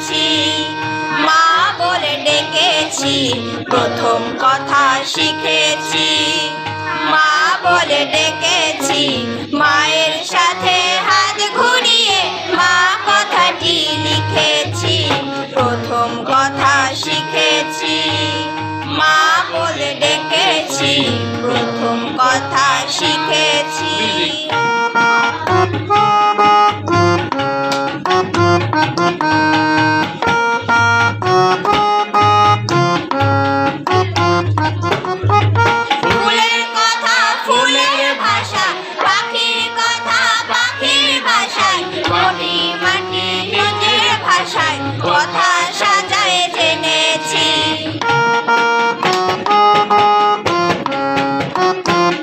লিখেছি মা বলে ডেকেছি, প্রথম কথা শিখেছি। মা বলে ডেকেছি, মায়ের সাথে হাত ঘুরিয়ে মা কথাটি লিখেছি। প্রথম কথা শিখেছি। মা বলে ডেকেছি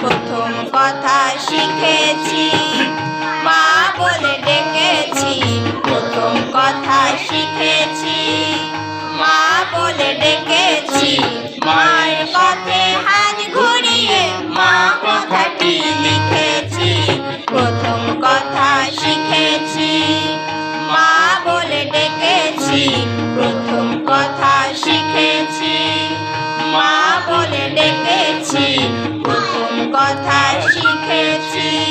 প্রথম কথা শিখেছি। মা বলে ডেকেছি, প্রথম কথা শিখেছি। মা বলে ডেকেছি, মায়ের পথে হাত ঘুরিয়ে মা কথাটি লিখেছি। প্রথম কথা শিখেছি, মা বলে ডেকেছি City.